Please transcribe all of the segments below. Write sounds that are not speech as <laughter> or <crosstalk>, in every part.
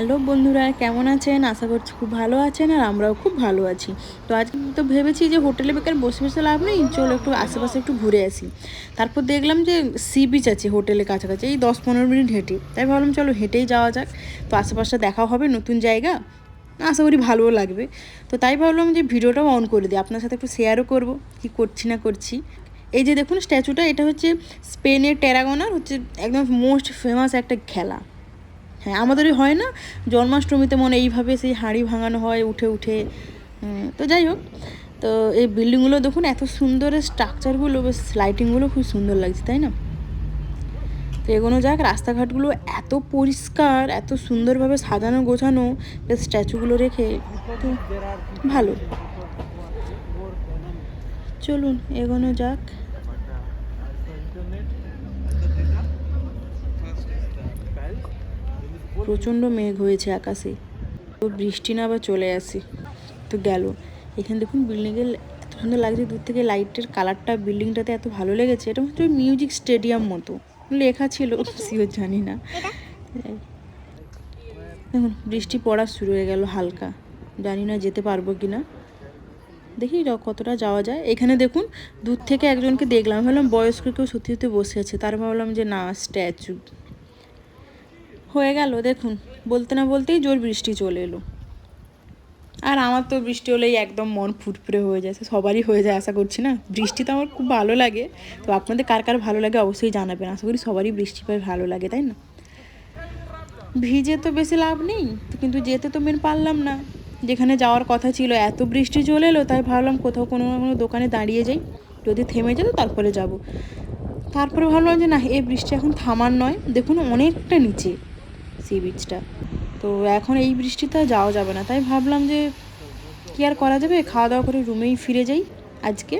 Hello বন্ধুরা, কেমন আছেন? আশা করছি খুব ভালো আছেন আর আমরাও খুব ভালো আছি। তো আজকে তো ভেবেছি যে হোটেলে বেকার বসে বসে লাভ নেই, চলো একটু আশেপাশে একটু ঘুরে আসি। তারপর দেখলাম যে সি বিচ আছে হোটেলের কাছাকাছি, এই দশ পনেরো মিনিট হেঁটে। তাই ভাবলাম চলো হেঁটেই যাওয়া যাক। তো আশেপাশে দেখাও হবে, নতুন জায়গা। আশা করি ভালোও লাগবে। তো তাই ভাবলাম যে ভিডিওটাও অন করে দিই, আপনার সাথে একটু শেয়ারও করব, কি করছি না করছি। এই যে দেখুন, স্ট্যাচুটা, এটা হচ্ছে স্পেনের টেরাগোনার, হচ্ছে একদম মোস্ট ফেমাস একটা খেলা। হ্যাঁ আমাদেরই হয় না। জন্মাষ্টমীতে মনে এইভাবে সেই হাঁড়ি ভাঙানো হয়, উঠে উঠে। তো যাই হোক, তো এই বিল্ডিংগুলো দেখুন, এত সুন্দর স্ট্রাকচারগুলো বেশ লাইটিংগুলো খুব সুন্দর লাগছে, তাই না? তো এগোনো যাক, রাস্তাঘাটগুলো এত পরিষ্কার, এত সুন্দরভাবে সাজানো, গোছানো, বেশ স্ট্যাচুগুলো রেখে ভালো। চলুন, এগোনো যাক। প্রচণ্ড মেঘ হয়েছে আকাশে। তো বৃষ্টি না আবার চলে আসে, তো গেল। এখানে দেখুন বিল্ডিংয়ের এত সুন্দর লাগছে, দূর থেকে লাইটের কালারটা বিল্ডিংটাতে এত ভালো লেগেছে। এটা হচ্ছে মিউজিক স্টেডিয়াম মতো। লেখা ছিল সিওর জানি না। দেখুন, বৃষ্টি পড়া শুরু হয়ে গেল হালকা। জানি না যেতে পারব কি না। দেখি কতটা যাওয়া যায়। এখানে দেখুন, দূর থেকে একজনকে দেখলাম। ভাবলাম বয়স্ক কেউ সত্যি সত্যি বসে আছে। তার ভাবলাম যে না স্ট্যাচু হয়ে গেল, দেখুন, বলতে না বলতেই জোর বৃষ্টি চলে এলো। আর আমার তো বৃষ্টি হলেই একদম মন ফুটফুরে হয়ে যায়, সবারই হয়ে যায়, আশা করছি না? বৃষ্টি তো আমার খুব ভালো লাগে, তো আপনাদের কার কার ভালো লাগে অবশ্যই জানাবেন, আশা করি সবারই বৃষ্টি পায় ভালো লাগে, তাই না? ভিজে তো বেশি লাভ নেই, কিন্তু যেতে তো মেন পারলাম না। যেখানে যাওয়ার কথা ছিল, এত বৃষ্টি চলে এলো, তাই ভাবলাম কোথাও কোনো কোনো দোকানে দাঁড়িয়ে যাই, যদি থেমে যেত তারপরে যাব। তারপরে ভাবলাম যে না, এই বৃষ্টি এখন থামার নয়, দেখুন অনেকটা নিচে। সি বিচটা তো এখন এই বৃষ্টিতে যাওয়া যাবে না। তাই ভাবলাম যে কি আর করা যাবে? খাওয়া দাওয়া করে রুমেই ফিরে যাই আজকে।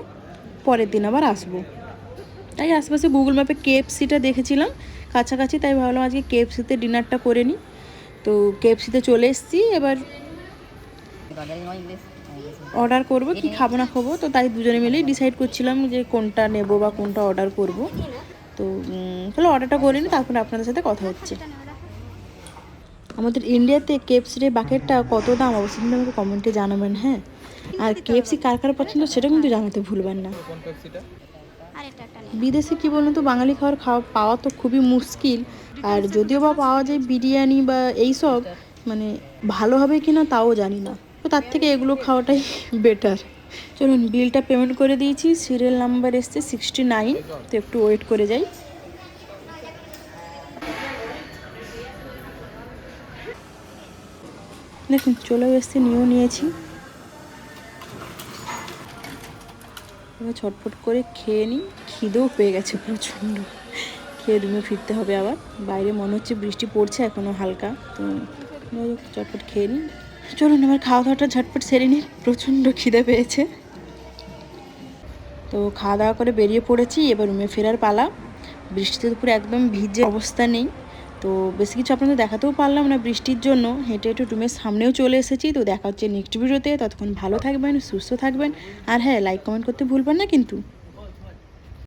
পরের দিন আবার আসব। তাই আশেপাশে গুগল ম্যাপে কেএফসিটা দেখেছিলাম। কাছাকাছি, তাই ভাবলাম আজকে কেএফসিতে ডিনারটা করে নিই। তো কেএফসিতে চলে এসেছি। এবার অর্ডার করব, কি খাব না খাব। তো তাই দুজনে মিলেই ডিসাইড করছিলাম যে কোনটা নেব বা কোনটা অর্ডার করব। তো তাহলে অর্ডারটা করে নিই, তারপরে আপনাদের সাথে কথা হচ্ছে। আমাদের ইন্ডিয়াতে এই বাকেটটা কত দাম অবশ্যই কিন্তু আমাকে কমেন্টে জানাবেন হ্যাঁ? আর কেএফসি কার কার পছন্দ সেটা কিন্তু জানাতে ভুলবেন না। বিদেশে কি বলুন তো, বাঙালি খাবার খাওয়া, পাওয়া তো খুবই মুশকিল। আর যদিও বা পাওয়া যায় বিরিয়ানি বা এই সব মানে ভালো হবে কি না তাও জানি না। তো তার থেকে এগুলো খাওয়াটাই <laughs> বেটার চলুন বিলটা পেমেন্ট করে দিয়েছি। সিরিয়াল নাম্বার এসছে সিক্সটি নাইন তো একটু ওয়েট করে যাই। দেখুন, চলেও এসছে, নিয়েও নিয়েছি। এবার ছটফট করে খেয়ে নিই। খিদেও পেয়ে গেছে প্রচণ্ড। খেয়ে রুমে ফিরতে হবে আবার। বাইরে মনে হচ্ছে বৃষ্টি পড়ছে এখনও হালকা। তো চটপট খেয়ে নিই। চলুন, এবার খাওয়া দাওয়াটা ঝটপট সেরে নিই। প্রচণ্ড খিদে পেয়েছে। তো খাওয়া দাওয়া করে বেরিয়ে পড়েছি। এবার রুমে ফেরার পালা। বৃষ্টিতে পুরো একদম ভিজে অবস্থা নেই। তো বেশি কিছু আপনাদের দেখাতেও পারলাম না বৃষ্টির জন্য। হেঁটে হেঁটে রুমের সামনেও চলে এসেছি। তো দেখা হচ্ছে নেক্সট ভিডিওতে ততক্ষণ ভালো থাকবেন, সুস্থ থাকবেন। আর হ্যাঁ লাইক কমেন্ট করতে ভুলবেন না কিন্তু।